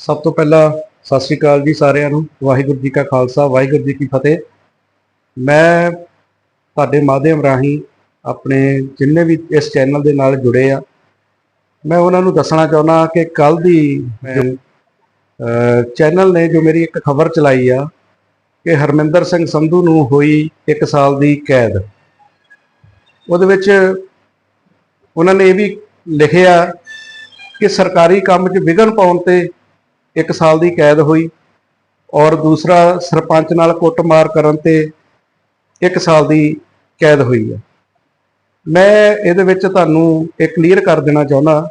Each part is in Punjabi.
ਸਭ ਤੋਂ ਪਹਿਲਾਂ ਸਤਿ ਸ੍ਰੀ ਅਕਾਲ ਜੀ ਸਾਰਿਆਂ ਨੂੰ ਵਾਹਿਗੁਰੂ ਜੀ ਕਾ ਖਾਲਸਾ ਵਾਹਿਗੁਰੂ ਜੀ ਕੀ ਫਤਿਹ। ਮੈਂ ਤੁਹਾਡੇ ਮਾਧਿਅਮ ਰਾਹੀਂ ਆਪਣੇ ਜਿੰਨੇ ਵੀ ਇਸ ਚੈਨਲ ਦੇ ਨਾਲ ਜੁੜੇ ਆ ਮੈਂ ਉਹਨਾਂ ਨੂੰ ਦੱਸਣਾ ਚਾਹੁੰਦਾ ਕਿ ਕੱਲ ਦੀ ਚੈਨਲ ਨੇ ਜੋ ਮੇਰੀ ਇੱਕ ਖਬਰ ਚਲਾਈ ਆ ਕਿ ਹਰਮਿੰਦਰ ਸਿੰਘ ਸੰਧੂ ਨੂੰ ਹੋਈ 1 ਸਾਲ ਦੀ ਕੈਦ। ਉਹਦੇ ਵਿੱਚ ਉਹਨਾਂ ਨੇ ਇਹ ਵੀ ਲਿਖਿਆ ਕਿ ਸਰਕਾਰੀ ਕੰਮ 'ਚ ਵਿਘਨ ਪਾਉਣ ਤੇ 1 ਸਾਲ ਦੀ ਕੈਦ ਹੋਈ ਔਰ ਦੂਸਰਾ ਸਰਪੰਚ ਨਾਲ ਕੁੱਟਮਾਰ ਕਰਨ ਤੇ 1 ਸਾਲ ਦੀ ਕੈਦ ਹੋਈ ਹੈ। ਮੈਂ ਇਹਦੇ ਵਿੱਚ ਤੁਹਾਨੂੰ ਇਹ ਕਲੀਅਰ ਕਰ ਦੇਣਾ ਚਾਹੁੰਦਾ,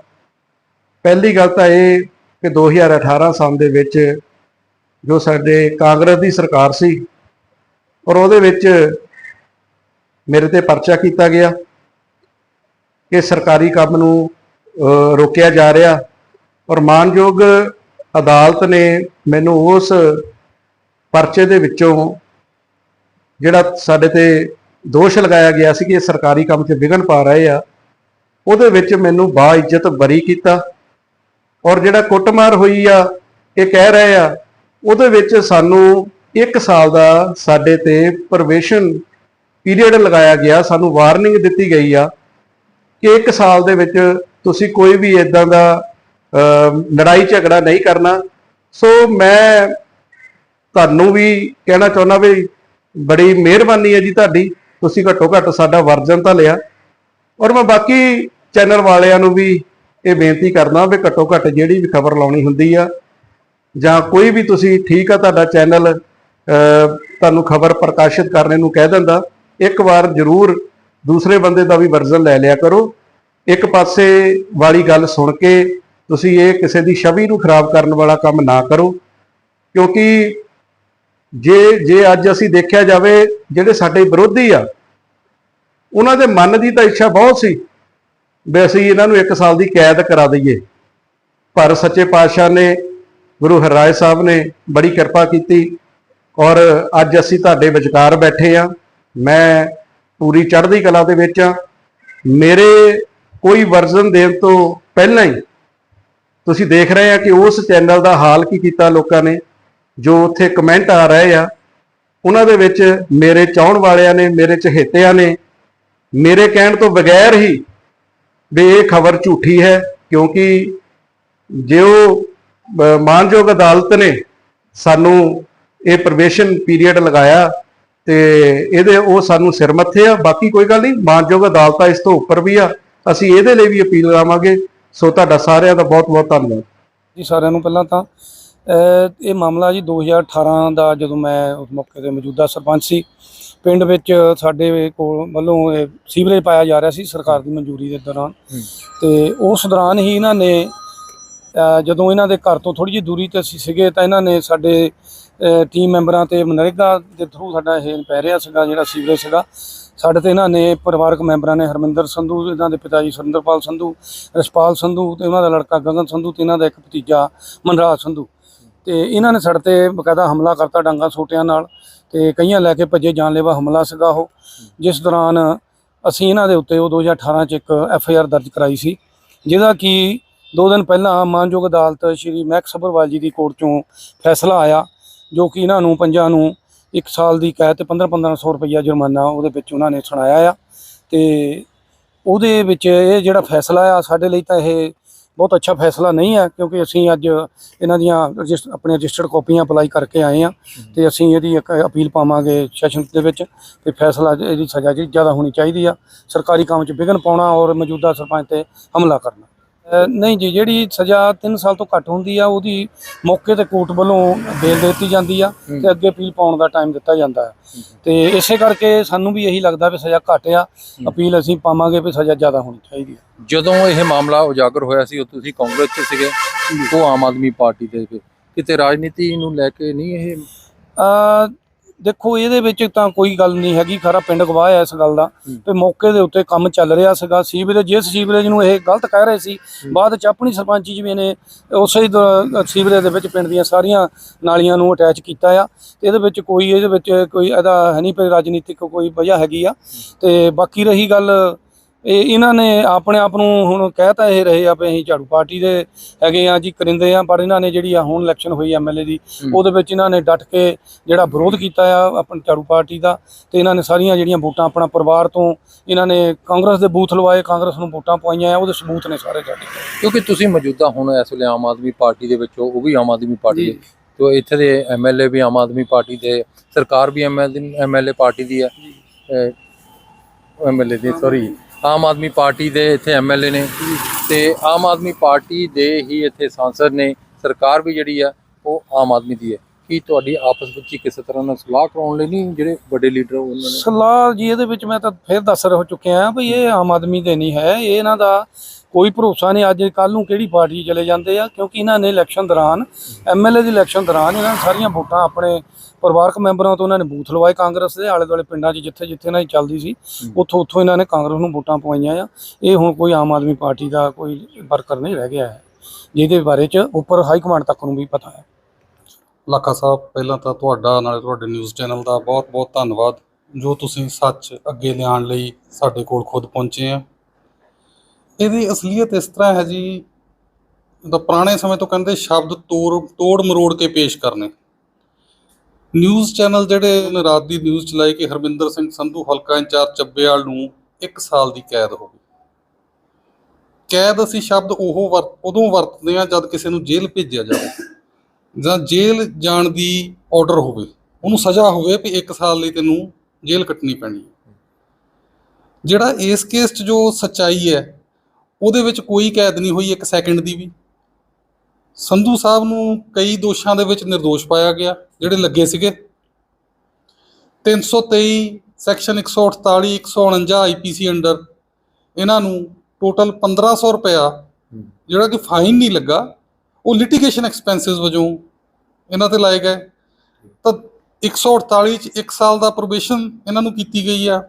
ਪਹਿਲੀ ਗੱਲ ਤਾਂ ਇਹ ਕਿ 2018 ਸਾਲ ਦੇ ਵਿੱਚ ਜੋ ਸਾਡੇ ਕਾਂਗਰਸ ਦੀ ਸਰਕਾਰ ਸੀ ਔਰ ਉਹਦੇ ਵਿੱਚ ਮੇਰੇ ਤੇ ਪਰਚਾ ਕੀਤਾ ਗਿਆ ਕਿ ਸਰਕਾਰੀ ਕੰਮ ਨੂੰ ਰੋਕਿਆ ਜਾ ਰਿਹਾ ਔਰ ਮਾਨਯੋਗ ਅਦਾਲਤ ਨੇ ਮੈਨੂੰ ਉਸ ਪਰਚੇ ਦੇ ਵਿੱਚੋਂ ਜਿਹੜਾ ਸਾਡੇ ਤੇ ਦੋਸ਼ ਲਗਾਇਆ ਗਿਆ ਸੀ ਕਿ ਇਹ ਸਰਕਾਰੀ ਕੰਮ 'ਚ ਵਿਘਨ ਪਾ ਰਹੇ ਆ, ਉਹਦੇ ਵਿੱਚ ਮੈਨੂੰ ਬਾ ਇੱਜ਼ਤ ਬਰੀ ਕੀਤਾ ਔਰ ਜਿਹੜਾ ਕੁੱਟਮਾਰ ਹੋਈ ਆ, ਇਹ ਕਹਿ ਰਹੇ ਆ, ਉਹਦੇ ਵਿੱਚ ਸਾਨੂੰ 1 ਸਾਲ ਦਾ ਸਾਡੇ ਤੇ ਪ੍ਰਵੇਸ਼ਨ ਪੀਰੀਅਡ ਲਗਾਇਆ ਗਿਆ, ਸਾਨੂੰ ਵਾਰਨਿੰਗ ਦਿੱਤੀ ਗਈ ਆ ਕਿ 1 ਸਾਲ ਦੇ ਵਿੱਚ ਤੁਸੀਂ ਕੋਈ ਵੀ ਇਦਾਂ ਦਾ ਲੜਾਈ ਝਗੜਾ ਨਹੀਂ ਕਰਨਾ। ਸੋ ਮੈਂ ਤੁਹਾਨੂੰ ਵੀ ਕਹਿਣਾ ਚਾਹੁੰਦਾ ਵੀ ਬੜੀ ਮਿਹਰਬਾਨੀ ਹੈ ਜੀ ਤੁਹਾਡੀ। ਤੁਸੀਂ ਘੱਟੋ ਘੱਟ ਸਾਡਾ ਵਰਜਨ ਤਾਂ ਲਿਆ। ਔਰ ਮੈਂ ਬਾਕੀ ਚੈਨਲ ਵਾਲਿਆਂ ਨੂੰ ਵੀ ਇਹ ਬੇਨਤੀ ਕਰਦਾ ਵੀ ਘੱਟੋ ਘੱਟ ਜਿਹੜੀ ਵੀ ਖਬਰ ਲਾਉਣੀ ਹੁੰਦੀ ਆ, ਜਾਂ ਕੋਈ ਵੀ ਤੁਸੀਂ ਠੀਕ ਆ ਤੁਹਾਡਾ ਚੈਨਲ ਤੁਹਾਨੂੰ ਖਬਰ ਪ੍ਰਕਾਸ਼ਿਤ ਕਰਨੇ ਨੂੰ ਕਹਿ ਦਿੰਦਾ, ਇੱਕ ਵਾਰ ਜ਼ਰੂਰ ਦੂਸਰੇ ਬੰਦੇ ਦਾ ਵੀ ਵਰਜ਼ਨ ਲੈ ਲਿਆ ਕਰੋ। ਇੱਕ ਪਾਸੇ ਵਾਲੀ ਗੱਲ ਸੁਣ ਕੇ ਤੁਸੀਂ ਇਹ ਕਿਸੇ ਦੀ ਛਵੀ ਨੂੰ ਖਰਾਬ ਕਰਨ ਵਾਲਾ ਕੰਮ ਨਾ ਕਰੋ, ਕਿਉਂਕਿ ਜੇ ਜੇ ਅੱਜ ਅਸੀਂ ਦੇਖਿਆ ਜਾਵੇ ਜਿਹੜੇ ਸਾਡੇ ਵਿਰੋਧੀ ਆ, ਉਹਨਾਂ ਦੇ ਮਨ ਦੀ ਤਾਂ ਇੱਛਾ ਬਹੁਤ ਸੀ ਵੀ ਅਸੀਂ ਇਹਨਾਂ ਨੂੰ 1 ਸਾਲ ਦੀ ਕੈਦ ਕਰਾ ਦਈਏ। ਪਰ ਸੱਚੇ ਪਾਤਸ਼ਾਹ ਨੇ, ਗੁਰੂ ਹਰਿਰਾਏ ਸਾਹਿਬ ਨੇ ਬੜੀ ਕਿਰਪਾ ਕੀਤੀ ਔਰ ਅੱਜ ਅਸੀਂ ਤੁਹਾਡੇ ਵਿਚਕਾਰ ਬੈਠੇ ਆ ਮੈਂ ਪੂਰੀ ਚੜ੍ਹਦੀ ਕਲਾ ਦੇ ਵਿੱਚ ਆ ਮੇਰੇ ਕੋਈ ਵਰਜ਼ਨ ਦੇਣ ਤੋਂ ਪਹਿਲਾਂ ਹੀ ਤੁਸੀਂ ਦੇਖ ਰਹੇ ਆ ਕਿ ਉਸ ਚੈਨਲ ਦਾ ਹਾਲ ਕੀ ਕੀਤਾ ਲੋਕਾਂ ਨੇ, ਜੋ ਉੱਥੇ ਕਮੈਂਟ ਆ ਰਹੇ ਆ, ਉਹਨਾਂ ਦੇ ਵਿੱਚ ਮੇਰੇ ਚਾਹਣ ਵਾਲਿਆਂ ਨੇ, ਮੇਰੇ ਚਹੇਤਿਆਂ ਨੇ, ਮੇਰੇ ਕਹਿਣ ਤੋਂ ਬਗੈਰ ਹੀ ਵੀ ਇਹ ਖਬਰ ਝੂਠੀ ਹੈ, ਕਿਉਂਕਿ ਜੇ ਉਹ ਮਾਨਯੋਗ ਅਦਾਲਤ ਨੇ ਸਾਨੂੰ ਇਹ ਪ੍ਰਵੇਸ਼ਨ ਪੀਰੀਅਡ ਲਗਾਇਆ ਤੇ ਇਹਦੇ, ਉਹ ਸਾਨੂੰ ਸਿਰ ਮੱਥੇ ਆ, ਬਾਕੀ ਕੋਈ ਗੱਲ ਨਹੀਂ, ਮਾਨਯੋਗ ਅਦਾਲਤਾਂ ਇਸ ਤੋਂ ਉੱਪਰ ਵੀ ਆ, ਅਸੀਂ ਇਹਦੇ ਲਈ ਵੀ ਅਪੀਲ ਕਰਾਵਾਂਗੇ ਸੋ ਤੁਹਾਡਾ ਸਾਰਿਆਂ ਦਾ ਬਹੁਤ ਬਹੁਤ ਧੰਨਵਾਦ। ਜੀ ਸਾਰਿਆਂ ਨੂੰ ਪਹਿਲਾਂ ਤਾਂ ਇਹ ਮਾਮਲਾ ਜੀ 2018 ਦਾ ਜਦੋਂ ਮੈਂ ਉਸ ਮੌਕੇ ਤੇ ਮੌਜੂਦਾ ਸਰਪੰਚ ਸੀ ਪਿੰਡ ਵਿੱਚ ਸਾਡੇ ਕੋਲ ਵੱਲੋਂ ਇਹ ਸੀਵਰੇਜ ਪਾਇਆ ਜਾ ਰਿਹਾ ਸੀ ਸਰਕਾਰ ਦੀ ਮਨਜ਼ੂਰੀ ਦੇ ਦੌਰਾਨ। ਤੇ ਉਸ ਦੌਰਾਨ ਹੀ ਇਹਨਾਂ ਨੇ ਜਦੋਂ ਇਹਨਾਂ ਦੇ ਘਰ ਤੋਂ ਥੋੜੀ ਜਿਹੀ ਦੂਰੀ ਤੇ ਅਸੀਂ ਸੀਗੇ ਤਾਂ ਇਹਨਾਂ ਨੇ ਸਾਡੇ ਟੀਮ ਮੈਂਬਰਾਂ ਤੇ ਮਨਰੇਗਾ ਦੇ ਥਰੂ ਸਾਡਾ ਇਹ ਪੈ ਰਿਹਾ ਸੀਗਾ ਜਿਹੜਾ ਸੀਵਰੇਜ ਸੀਗਾ ਸਾਡੇ ਤੇ ਇਹਨਾਂ ਨੇ ਪਰਿਵਾਰਕ ਮੈਂਬਰਾਂ ਨੇ ਹਰਮਿੰਦਰ ਸੰਧੂ, ਇਹਨਾਂ ਦੇ ਪਿਤਾ ਜੀ ਸੁਰਿੰਦਰਪਾਲ ਸੰਧੂ, ਰਸਪਾਲ ਸੰਧੂ ਤੇ ਉਹਨਾਂ ਦਾ ਲੜਕਾ ਗਗਨ ਸੰਧੂ ਤੇ ਇਹਨਾਂ ਦਾ ਇੱਕ ਭਤੀਜਾ ਮਨਰਾਜ ਸੰਧੂ। ਤੇ ਇਹਨਾਂ ਨੇ ਸਾਡੇ ਤੇ ਬਕਾਇਦਾ ਹਮਲਾ ਕਰਤਾ ਡਾਂਗਾ ਸੋਟਿਆਂ ਨਾਲ ਤੇ ਕਈਆਂ ਲੈ ਕੇ ਭੱਜੇ ਜਾਨਲੇਵਾ ਹਮਲਾ ਸੀਗਾ ਉਹ। ਜਿਸ ਦੌਰਾਨ ਅਸੀਂ ਇਹਨਾਂ ਦੇ ਉੱਤੇ ਉਹ 2018 ਚ ਇੱਕ ਐਫ ਆਈ ਆਰ ਦਰਜ ਕਰਾਈ ਸੀ, ਜਿਹਦਾ ਕਿ ਦੋ ਦਿਨ ਪਹਿਲਾਂ ਮਾਨਯੋਗ ਅਦਾਲਤ ਸ਼੍ਰੀ ਮਹਿਕ ਸਬਰਵਾਲ ਜੀ ਦੀ ਕੋਰਟ ਚੋਂ ਫੈਸਲਾ ਆਇਆ, ਜੋ ਕਿ ਇਹਨਾਂ ਨੂੰ ਪੰਜਾਂ ਨੂੰ 1 ਸਾਲ ਦੀ ਕੈਦ ਤੇ 15-1500 ਰੁਪਈਆ ਜੁਰਮਾਨਾ ਉਹਦੇ ਵਿੱਚ ਉਹਨਾਂ ਨੇ ਸੁਣਾਇਆ ਆ ਤੇ ਉਹਦੇ ਵਿੱਚ ਇਹ ਜਿਹੜਾ ਫੈਸਲਾ ਆ ਸਾਡੇ ਲਈ ਤਾਂ ਇਹ ਬਹੁਤ ਅੱਛਾ ਫੈਸਲਾ ਨਹੀਂ ਹੈ ਕਿਉਂਕਿ ਅਸੀਂ ਅੱਜ ਇਹਨਾਂ ਦੀਆਂ ਰਜਿਸਟ ਆਪਣੇ ਰਜਿਸਟਰਡ ਕਾਪੀਆਂ ਅਪਲਾਈ ਕਰਕੇ ਆਏ ਆ ਤੇ ਅਸੀਂ ਇਹਦੀ ਇੱਕ ਅਪੀਲ ਪਾਵਾਂਗੇ ਸੈਸ਼ਨ ਦੇ ਵਿੱਚ ਤੇ ਫੈਸਲਾ ਇਹਦੀ ਸਜ਼ਾ ਜਿਹੜੀ ਜ਼ਿਆਦਾ ਹੋਣੀ ਚਾਹੀਦੀ ਆ, ਸਰਕਾਰੀ ਕੰਮ 'ਚ ਵਿਘਨ ਪਾਉਣਾ ਔਰ ਮੌਜੂਦਾ ਸਰਪੰਚ ਤੇ ਹਮਲਾ ਕਰਨਾ। ਨਹੀਂ ਜੀ ਜਿਹੜੀ ਸਜ਼ਾ 3 ਸਾਲ ਤੋਂ ਘੱਟ ਹੁੰਦੀ ਆ ਉਹਦੀ ਮੌਕੇ ਤੇ ਕੋਰਟ ਵੱਲੋਂ ਬੇਲ ਦਿੱਤੀ ਜਾਂਦੀ ਆ ਤੇ ਅੱਗੇ ਅਪੀਲ ਪਾਉਣ ਦਾ ਟਾਈਮ ਦਿੱਤਾ ਜਾਂਦਾ ਹੈ। ਤੇ ਇਸੇ ਕਰਕੇ ਸਾਨੂੰ ਵੀ ਇਹੀ ਲੱਗਦਾ ਵੀ ਸਜ਼ਾ ਘੱਟ ਆ। ਅਪੀਲ ਅਸੀਂ ਪਾਵਾਂਗੇ ਵੀ ਸਜ਼ਾ ਜ਼ਿਆਦਾ ਹੋਣੀ ਚਾਹੀਦੀ ਆ। ਜਦੋਂ ਇਹ ਮਾਮਲਾ ਉਜਾਗਰ ਹੋਇਆ ਸੀ ਉਹ ਤੁਸੀਂ ਕਾਂਗਰਸ 'ਚ ਸੀਗੇ ਉਹ ਆਮ ਆਦਮੀ ਪਾਰਟੀ ਦੇ। ਕਿਤੇ ਰਾਜਨੀਤੀ ਨੂੰ ਲੈ ਕੇ ਨਹੀਂ ਇਹ ਦੇਖੋ ਇਹਦੇ ਵਿੱਚ ਤਾਂ ਕੋਈ ਗੱਲ ਨਹੀਂ ਹੈਗੀ ਖਰਾ ਪਿੰਡ ਗਵਾਹ ਹੈ ਇਸ ਗੱਲ ਦਾ। ਤੇ ਮੌਕੇ ਦੇ ਉੱਤੇ ਕੰਮ ਚੱਲ ਰਿਹਾ ਸੀਗਾ। ਸੀਵਰੇਜ ਜਿਸ ਸੀਵਰੇਜ ਨੂੰ ਇਹ ਗਲਤ ਕਹਿ ਰਹੇ ਸੀ ਬਾਅਦ ਚ ਆਪਣੀ ਸਰਪੰਚੀ ਜਿਵੇਂ ਨੇ ਉਸੇ ਸੀਵਰੇਜ ਦੇ ਵਿੱਚ ਪਿੰਡ ਦੀਆਂ ਸਾਰੀਆਂ ਨਾਲੀਆਂ ਨੂੰ ਅਟੈਚ ਕੀਤਾ ਆ। ਤੇ ਇਹਦੇ ਵਿੱਚ ਕੋਈ ਇਹਦੇ ਵਿੱਚ ਕੋਈ ਇਹਦਾ ਹੈ ਨਹੀਂ ਕੋਈ ਰਾਜਨੀਤਿਕ ਕੋਈ ਵਜ੍ਹਾ ਹੈਗੀ ਆ। ਤੇ ਬਾਕੀ ਰਹੀ ਗੱਲ ਇਹ ਇਹਨਾਂ ਨੇ ਆਪਣੇ ਆਪ ਨੂੰ ਹੁਣ ਕਹਿਤਾ ਇਹ ਰਹੇ ਆ ਵੀ ਅਸੀਂ ਝਾੜੂ ਪਾਰਟੀ ਦੇ ਹੈਗੇ ਆ ਜੀ ਕਰਿੰਦੇ ਆ ਪਰ ਇਹਨਾਂ ਨੇ ਜਿਹੜੀ ਆ ਹੁਣ ਇਲੈਕਸ਼ਨ ਹੋਈ ਐਮਐਲਏ ਦੀ। ਉਹਦੇ ਵਿੱਚ ਇਹਨਾਂ ਨੇ ਡਟ ਕੇ ਜਿਹੜਾ ਵਿਰੋਧ ਕੀਤਾ ਆ ਆਪਣੀ ਝਾੜੂ ਪਾਰਟੀ ਦਾ ਤੇ ਇਹਨਾਂ ਨੇ ਸਾਰੀਆਂ ਜਿਹੜੀਆਂ ਵੋਟਾਂ ਆਪਣਾ ਪਰਿਵਾਰ ਤੋਂ ਇਹਨਾਂ ਨੇ ਕਾਂਗਰਸ ਦੇ ਬੂਥ ਲਵਾਏ ਕਾਂਗਰਸ ਨੂੰ ਵੋਟਾਂ ਪਵਾਈਆਂ ਆ ਉਹਦੇ ਸਬੂਤ ਨੇ ਸਾਰੇ ਸਾਡੇ। ਕਿਉਂਕਿ ਤੁਸੀਂ ਮੌਜੂਦਾ ਹੁਣ ਇਸ ਵੇਲੇ ਆਮ ਆਦਮੀ ਪਾਰਟੀ ਦੇ ਵਿੱਚ ਹੋ ਉਹ ਵੀ ਆਮ ਆਦਮੀ ਪਾਰਟੀ। ਦੇ ਤੇ ਇੱਥੇ ਦੇ ਐਮਐਲਏ ਵੀ ਆਮ ਆਦਮੀ ਪਾਰਟੀ ਦੇ ਸਰਕਾਰ ਵੀ ਐਮਐਲਏ ਪਾਰਟੀ ਦੀ ਹੈ ਐਮਐਲਏ ਦੀ ਸੌਰੀ ਆਮ ਆਦਮੀ ਪਾਰਟੀ ਦੇ ਇੱਥੇ ਐਮਐਲਏ ਨੇ ਤੇ ਆਮ ਆਦਮੀ ਪਾਰਟੀ ਦੇ ਹੀ ਇੱਥੇ ਸਾਂਸਦ ਨੇ, ਸਰਕਾਰ ਵੀ ਜਿਹੜੀ ਆ, ਉਹ ਆਮ ਆਦਮੀ ਦੀ ਹੈ। ਕੀ ਤੁਹਾਡੀ ਆਪਸ ਵਿੱਚ ਹੀ ਕਿਸੇ ਤਰ੍ਹਾਂ ਨਾਲ ਸਲਾਹ ਕਰਾਉਣ ਲਈ ਨਹੀਂ ਜਿਹੜੇ ਵੱਡੇ ਲੀਡਰ ਉਹਨਾਂ ਨੇ? ਸਲਾਹ ਜੀ, ਇਹਦੇ ਵਿੱਚ ਮੈਂ ਤਾਂ ਫਿਰ ਦੱਸ ਰਿਹਾ ਚੁੱਕਿਆ ਵੀ ਇਹ ਆਮ ਆਦਮੀ ਦੇ ਨਹੀਂ ਹੈ। ਇਹ ਇਹਨਾਂ ਦਾ ਕੋਈ ਭਰੋਸਾ ਨਹੀਂ। ਅੱਜ ਕੱਲ ਨੂੰ ਕਿਹੜੀ ਪਾਰਟੀ ਚਲੇ ਜਾਂਦੇ ਆ? ਕਿਉਂਕਿ ਇਹਨਾਂ ਨੇ ਇਲੈਕਸ਼ਨ ਦੌਰਾਨ ਐਮਐਲਏ ਦੀ ਇਲੈਕਸ਼ਨ ਦੌਰਾਨ ਇਹਨਾਂ ਨੇ ਸਾਰੀਆਂ ਵੋਟਾਂ ਆਪਣੇ ਪਰਿਵਾਰਕ ਮੈਂਬਰਾਂ ਤੋਂ ਇਹਨਾਂ ਨੇ ਬੂਥ ਲਵਾਏ ਕਾਂਗਰਸ ਦੇ ਆਲੇ ਦੁਆਲੇ ਪਿੰਡਾਂ 'ਚ ਜਿੱਥੇ ਜਿੱਥੇ ਇਹਨਾਂ ਦੀ ਚੱਲਦੀ ਸੀ ਉੱਥੋਂ ਉੱਥੋਂ ਇਹਨਾਂ ਨੇ ਕਾਂਗਰਸ ਨੂੰ ਵੋਟਾਂ ਪਵਾਈਆਂ ਆ। ਇਹ ਹੁਣ ਕੋਈ ਆਮ ਆਦਮੀ ਪਾਰਟੀ ਦਾ ਕੋਈ ਵਰਕਰ ਨਹੀਂ ਰਹਿ ਗਿਆ ਹੈ ਜਿਹਦੇ ਬਾਰੇ 'ਚ ਉੱਪਰ ਹਾਈ ਕਮਾਂਡ ਤੱਕ ਨੂੰ ਵੀ ਪਤਾ ਹੈ। ਲਾਖਾ ਸਾਹਿਬ ਪਹਿਲਾਂ ਤਾਂ ਤੁਹਾਡਾ ਨਾਲੇ ਤੁਹਾਡੇ ਨਿਊਜ਼ ਚੈਨਲ ਦਾ ਬਹੁਤ-ਬਹੁਤ ਧੰਨਵਾਦ ਜੋ ਤੁਸੀਂ ਸੱਚ ਅੱਗੇ ਲਿਆਉਣ ਲਈ ਸਾਡੇ ਕੋਲ ਖੁਦ ਪਹੁੰਚੇ ਆ। ਇਹਦੀ ਅਸਲੀਅਤ ਇਸ ਤਰ੍ਹਾਂ ਹੈ ਜੀ ਤਾਂ ਪੁਰਾਣੇ ਸਮੇਂ ਤੋਂ ਕਹਿੰਦੇ ਸ਼ਬਦ ਤੋੜ ਤੋੜ ਮਰੋੜ ਕੇ ਪੇਸ਼ ਕਰਨੇ। ਨਿਊਜ਼ ਚੈਨਲ ਜਿਹੜੇ ਨੇ, ਰਾਤ ਦੀ ਨਿਊਜ਼ ਚਲਾਈ ਕਿ ਹਰਮਿੰਦਰ ਸਿੰਘ ਸੰਧੂ ਹਲਕਾ ਇੰਚਾਰਜ ਚੱਬੇਵਾਲ ਨੂੰ 1 ਸਾਲ ਦੀ ਕੈਦ ਹੋ ਗਈ। ਕੈਦ ਅਸੀਂ ਸ਼ਬਦ ਉਹ ਵਰਤ, ਉਦੋਂ ਵਰਤਦੇ ਆ ਜਦ ਕਿਸੇ ਨੂੰ ਜੇਲ੍ਹ ਭੇਜਿਆ ਜਾਵੇ। ਜਾਂ ਜੇਲ੍ਹ ਜਾਣ ਦੀ ਆਰਡਰ ਹੋਵੇ, ਉਹਨੂੰ ਸਜ਼ਾ ਹੋਵੇ ਵੀ 1 ਸਾਲ ਲਈ ਤੈਨੂੰ ਜੇਲ੍ਹ ਕੱਟਣੀ ਪੈਣੀ ਹੈ। ਜਿਹੜਾ ਇਸ ਕੇਸ 'ਚ ਜੋ ਸਚਾਈ ਹੈ, ਉਹਦੇ ਵਿੱਚ ਕੋਈ ਕੈਦ ਨਹੀਂ ਹੋਈ 1 ਸੈਕਿੰਡ ਦੀ ਵੀ। ਸੰਧੂ ਸਾਹਿਬ ਨੂੰ ਕਈ ਦੋਸ਼ਾਂ ਦੇ ਵਿੱਚ ਨਿਰਦੋਸ਼ ਪਾਇਆ ਗਿਆ। ਜਿਹੜੇ ਲੱਗੇ ਸੀਗੇ। 323 ਸੈਕਸ਼ਨ 148 149 ਆਈਪੀਸੀ ਅੰਡਰ ਇਹਨਾਂ ਨੂੰ ਟੋਟਲ 1500 ਰੁਪਇਆ ਜਿਹੜਾ ਕਿ ਫਾਈਨ ਨਹੀਂ ਲੱਗਾ ਉਹ ਲਿਟੀਗੇਸ਼ਨ ਐਕਸਪੈਂਸਸ ਵਜੋਂ ਇਹਨਾਂ ਤੇ ਲਾਏ ਗਏ। ਤਾਂ 148 ਚ 1 ਸਾਲ ਦਾ ਪ੍ਰੋਬੇਸ਼ਨ ਇਹਨਾਂ ਨੂੰ ਕੀਤੀ ਗਈ ਆ।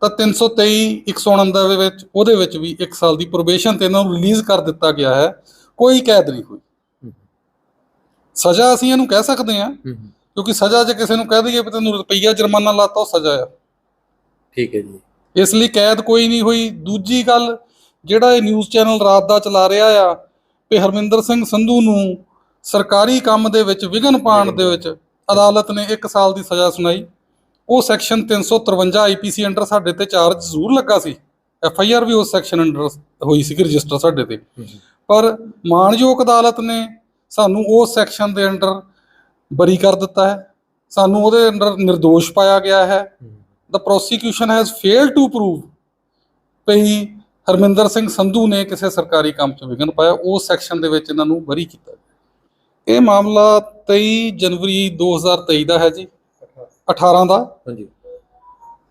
ਤਾਂ 323 149 ਦੇ ਵਿੱਚ ਉਹਦੇ ਵਿੱਚ ਵੀ 1 ਸਾਲ ਦੀ ਪ੍ਰੋਬੇਸ਼ਨ ਤੇ ਇਹਨਾਂ ਨੂੰ ਰਿਲੀਜ਼ ਕਰ ਦਿੱਤਾ ਗਿਆ ਹੈ। ਕੋਈ ਕੈਦ ਨਹੀਂ ਹੋਈ। ਸਜ਼ਾ ਅਸੀਂ ਇਹਨੂੰ ਕਹਿ ਸਕਦੇ ਹਾਂ। ਕਿਉਂਕਿ ਸਜ਼ਾ ਜੇ ਕਿਸੇ ਨੂੰ ਕਹਿ ਦਈਏ ਵੀ ਤੈਨੂੰ ਰੁਪਈਆ ਜੁਰਮਾਨਾ ਲਾਤਾ ਉਹ ਸਜ਼ਾ ਆ। ਠੀਕ ਹੈ ਜੀ। ਇਸ ਲਈ ਕੈਦ ਕੋਈ ਨਹੀਂ ਹੋਈ। ਦੂਜੀ ਗੱਲ ਜਿਹੜਾ ਇਹ ਨਿਊਜ਼ ਚੈਨਲ ਰਾਤ ਦਾ ਚਲਾ ਰਿਹਾ ਆ ਕਿ ਹਰਮਿੰਦਰ ਸਿੰਘ ਸੰਧੂ ਨੂੰ ਸਰਕਾਰੀ ਕੰਮ ਦੇ ਵਿੱਚ ਵਿਘਨ ਪਾਉਣ ਦੇ ਵਿੱਚ ਅਦਾਲਤ ਨੇ 1 ਸਾਲ ਦੀ ਸਜ਼ਾ ਸੁਣਾਈ। ਉਹ ਸੈਕਸ਼ਨ 353 ਆਈਪੀਸੀ ਅੰਡਰ ਸਾਡੇ ਤੇ ਚਾਰਜ ਜ਼ਰੂਰ ਲੱਗਾ ਸੀ। ਐਫ ਆਈ ਆਰ ਵੀ ਉਸ ਸੈਕਸ਼ਨ ਅੰਡਰ ਹੋਈ ਸੀ ਰਜਿਸਟਰ ਸਾਡੇ ਤੇ। ਪਰ ਮਾਣਯੋਗ ਅਦਾਲਤ ਨੇ ਸਾਨੂੰ ਉਸ ਸੈਕਸ਼ਨ ਦੇ ਅੰਡਰ ਬਰੀ ਕਰ ਦਿੱਤਾ ਹੈ। ਸਾਨੂੰ ਉਹਦੇ ਅੰਡਰ નિર્ਦੋਸ਼ ਪਾਇਆ ਗਿਆ ਹੈ। The prosecution has failed to prove ਵੀ ਹਰਮਿੰਦਰ ਸਿੰਘ ਸੰਧੂ ਨੇ ਕਿਸੇ ਸਰਕਾਰੀ ਕੰਮ 'ਚ ਵਿਘਨ ਪਾਇਆ। ਉਸ ਸੈਕਸ਼ਨ ਦੇ ਵਿੱਚ ਇਹਨਾਂ ਨੂੰ ਬਰੀ ਕੀਤਾ। ਇਹ ਮਾਮਲਾ 23 ਜਨਵਰੀ 2023 ਦਾ ਹੈ ਜੀ। 18 ਦਾ। ਹਾਂਜੀ।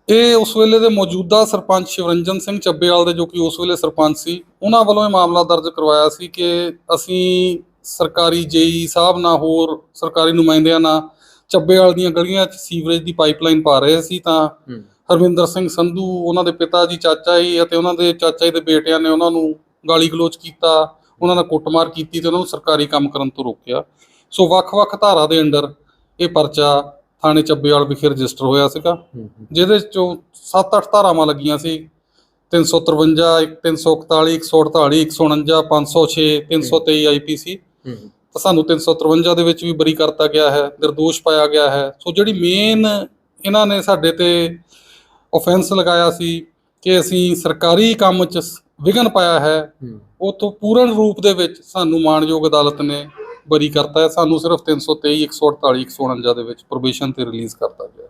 ਇਹ ਉਸ ਵੇਲੇ ਦੇ ਮੌਜੂਦਾ ਸਰਪੰਚ ਸ਼ਿਵਰੰਜਨ ਸਿੰਘ ਚੱਬੇਵਾਲ ਦੇ ਜੋ ਕਿ ਉਸ ਵੇਲੇ ਸਰਪੰਚ ਸੀ ਉਹਨਾਂ ਵੱਲੋਂ ਇਹ ਮਾਮਲਾ ਦਰਜ ਕਰਵਾਇਆ ਸੀ ਕਿ ਅਸੀਂ ਸਰਕਾਰੀ ਜੇਈ ਸਾਹਿਬ ਨਾਲ ਹੋਰ ਸਰਕਾਰੀ ਨੁਮਾਇੰਦਿਆਂ ਨਾਲ ਚੱਬੇਵਾਲ ਦੀਆਂ ਗਲੀਆਂ 'ਚ ਸੀਵਰੇਜ ਦੀ ਪਾਈਪਲਾਈਨ ਪਾ ਰਹੇ ਸੀ ਤਾਂ ਹਰਵਿੰਦਰ ਸਿੰਘ ਸੰਧੂ ਉਹਨਾਂ ਦੇ ਪਿਤਾ ਜੀ ਚਾਚਾ ਜੀ ਅਤੇ ਉਹਨਾਂ ਦੇ ਚਾਚਾ ਜੀ ਦੇ ਬੇਟਿਆਂ ਨੇ ਉਹਨਾਂ ਨੂੰ ਗਾਲੀ ਗਲੋਚ ਕੀਤਾ ਉਹਨਾਂ ਨਾਲ ਕੁੱਟਮਾਰ ਕੀਤੀ ਤੇ ਉਹਨਾਂ ਨੂੰ ਸਰਕਾਰੀ ਕੰਮ ਕਰਨ ਤੋਂ ਰੋਕਿਆ। ਸੋ ਵੱਖ-ਵੱਖ ਧਾਰਾ ਦੇ ਅੰਡਰ ਇਹ ਪਰਚਾ ਥਾਣੇ ਚੱਬੇਵਾਲ ਵਿਖੇ ਰਜਿਸਟਰ ਹੋਇਆ ਸੀਗਾ ਜਿਹਦੇ ਚੋਂ 7-8 ਧਾਰਾਵਾਂ ਲੱਗੀਆਂ ਸੀ। 353 341 148 149 506 323 ਆਈਪੀਸੀ ਤਾਂ ਸਾਨੂੰ 353 ਦੇ ਵਿੱਚ ਵੀ ਬਰੀ ਕਰਤਾ ਗਿਆ ਹੈ ਨਿਰਦੋਸ਼ ਪਾਇਆ ਗਿਆ ਹੈ। ਸੋ ਜਿਹੜੀ ਮੇਨ ਇਹਨਾਂ ਨੇ ਸਾਡੇ ਤੇ ਆਫੈਂਸ ਲਗਾਇਆ ਸੀ ਕਿ ਅਸੀਂ ਸਰਕਾਰੀ ਕੰਮ 'ਚ ਵਿਘਨ ਪਾਇਆ ਹੈ ਉਹ ਤੋਂ ਪੂਰਨ ਰੂਪ ਦੇ ਵਿੱਚ ਸਾਨੂੰ ਮਾਣਯੋਗ ਅਦਾਲਤ ਨੇ ਬਰੀ ਕਰਤਾ ਹੈ। ਸਾਨੂੰ ਸਿਰਫ 323 148 149 ਦੇ ਵਿੱਚ ਪ੍ਰੋਬੇਸ਼ਨ ਤੇ ਰਿਲੀਜ਼ ਕਰਤਾ ਗਿਆ